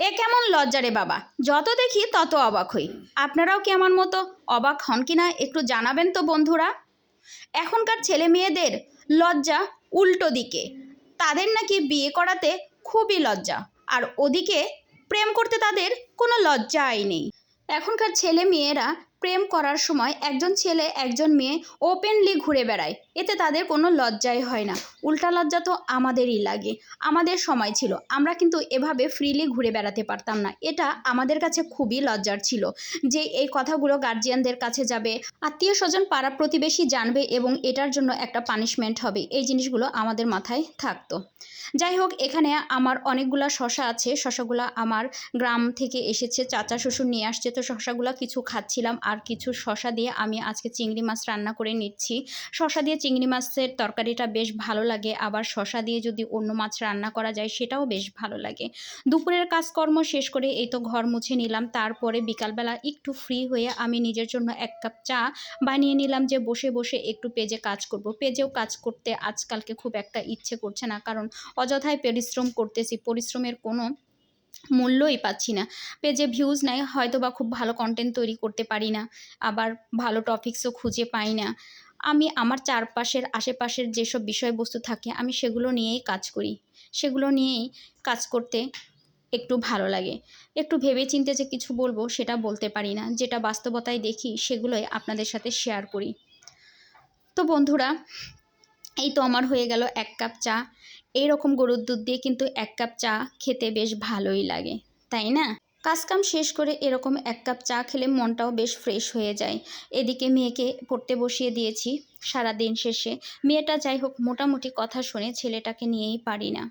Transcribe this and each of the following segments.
এ কেমন লজ্জা রে বাবা? যত দেখি তত অবাক হই। আপনারাও কি আমার মতো অবাক হন কি না একটু জানাবেন তো বন্ধুরা? এখনকার ছেলে মেয়েদের লজ্জা উল্টো দিকে। তাদের নাকি বিয়ে করাতে খুবই লজ্জা। আর ওদিকে প্রেম করতে তাদের কোনো লজ্জাই নেই। এখনকার ছেলে মেয়েরা প্রেম করার সময় একজন ছেলে, একজন মেয়ে ওপেনলি ঘুরে বেড়ায়। এতে তাদের কোনো লজ্জাই হয় না। উল্টা লজ্জা তো আমাদেরই লাগে। আমাদের সময় ছিল। আমরা কিন্তু এভাবে ফ্রিলি ঘুরে বেড়াতে পারতাম না। এটা আমাদের কাছে খুবই লজ্জার ছিল যে এই কথাগুলো গার্জিয়ানদের কাছে যাবে আত্মীয় স্বজন পাড়া প্রতিবেশী জানবে এবং এটার জন্য একটা পানিশমেন্ট হবে। এই জিনিসগুলো আমাদের মাথায় থাকতো। যাই হোক, এখানে আমার অনেকগুলা শশা আছে। শশাগুলো আমার গ্রাম থেকে এসেছে। চাচা, শ্বশুর নিয়ে আসছে। তো শশাগুলো কিছু খাচ্ছিলাম আর কিছু শশা দিয়ে আমি আজকে চিংড়ি মাছ রান্না করে নিচ্ছি। শশা দিয়ে চিংড়ি মাছের তরকারিটা বেশ ভালো লাগে। আবার শশা দিয়ে যদি অন্য মাছ রান্না করা যায়, সেটাও বেশ ভালো লাগে। দুপুরের কাজকর্ম শেষ করে এই তো ঘর মুছে নিলাম। তারপরে বিকালবেলা একটু ফ্রি হয়ে আমি নিজের জন্য এক কাপ চা বানিয়ে নিলাম যে বসে বসে একটু পেজে কাজ করব। পেজেও কাজ করতে আজকালকে খুব একটা ইচ্ছে করছে না। কারণ অযথায় পরিশ্রম করতেছি। পরিশ্রমের কোনো মূল্যই পাচ্ছি না। পেজে ভিউজ নাই হয়তো বা খুব ভালো কন্টেন্ট তৈরি করতে পারি না, আবার ভালো টপিকসও খুঁজে পাই না। আমি আমার চারপাশের আশেপাশের যেসব বিষয়বস্তু থাকে, আমি সেগুলো নিয়েই কাজ করি। সেগুলো নিয়েই কাজ করতে একটু ভালো লাগে। একটু ভেবে চিনতে যে কিছু বলব, সেটা বলতে পারি না। যেটা বাস্তবতায় দেখি, সেগুলোই আপনাদের সাথে শেয়ার করি। তো বন্ধুরা, এই তো আমার হয়ে গেল এক কাপ চা। এইরকম গরুর দুধ দিয়ে কিন্তু এক কাপ চা খেতে বেশ ভালোই লাগে, তাই না? কাজকাম শেষ করে এরকম এক কাপ চা খেলে মনটাও বেশ ফ্রেশ হয়ে যায়। এদিকে মেয়েকে পড়তে বসিয়ে দিয়েছি সারা দিন শেষে। মেয়েটা যাই হোক, মোটামুটি কথা শুনে ছেলেটাকে নিয়েই পারি না।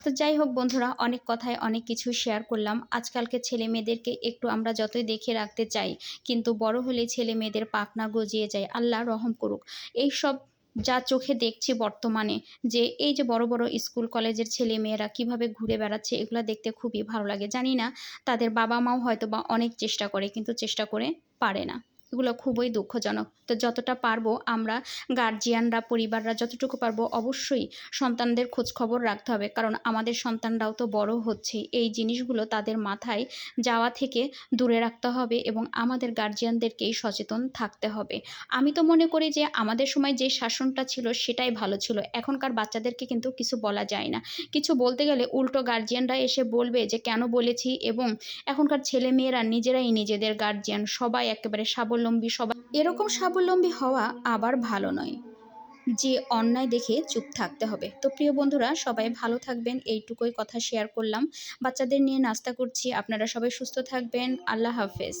তো যাই হোক বন্ধুরা, অনেক কথায় অনেক কিছু শেয়ার করলাম। আজকালকে ছেলে মেয়েদেরকে একটু আমরা যতই দেখে রাখতে চাই, কিন্তু বড় হলে ছেলে মেয়েদের পাখনা গজিয়ে যায়। আল্লাহ রহম করুক। এই সব যা চোখে দেখছি বর্তমানে, যে এই যে বড় বড় স্কুল কলেজের ছেলে মেয়েরা কীভাবে ঘুরে বেড়াচ্ছে, এগুলো দেখতে খুবই ভালো লাগে। জানি না, তাদের বাবা মাও হয়তো বা অনেক চেষ্টা করে, কিন্তু চেষ্টা করে পারে না। এগুলো খুবই দুঃখজনক। তো যতটা পারব আমরা গার্জিয়ানরা পরিবাররা যতটুকু পারব অবশ্যই সন্তানদের খোঁজ খবর রাখতে হবে। কারণ আমাদের সন্তানরাও তো বড় হচ্ছে এই জিনিসগুলো তাদের মাথায় যাওয়া থেকে দূরে রাখতে হবে এবং আমাদের গার্জিয়ানদেরকেই সচেতন থাকতে হবে। আমি তো মনে করি যে আমাদের সময় যে শাসনটা ছিল সেটাই ভালো ছিল। এখনকার বাচ্চাদেরকে কিন্তু কিছু বলা যায় না। কিছু বলতে গেলে উল্টো গার্জিয়ানরা এসে বলবে যে, কেন বলেছি? এবং এখনকার ছেলে মেয়েরা নিজেরাই নিজেদের গার্জিয়ান সবাই একেবারে স্বাবলম্বী সবাই এরকম স্বাবলম্বী হওয়া আবার ভালো নয়। যে অন্যায় দেখে চুপ থাকতে হবে। তো প্রিয় বন্ধুরা, সবাই ভালো থাকবেন। এইটুকুই কথা শেয়ার করলাম। বাচ্চাদের নিয়ে নাস্তা করছি। আপনারা সবাই সুস্থ থাকবেন। আল্লাহ হাফেজ।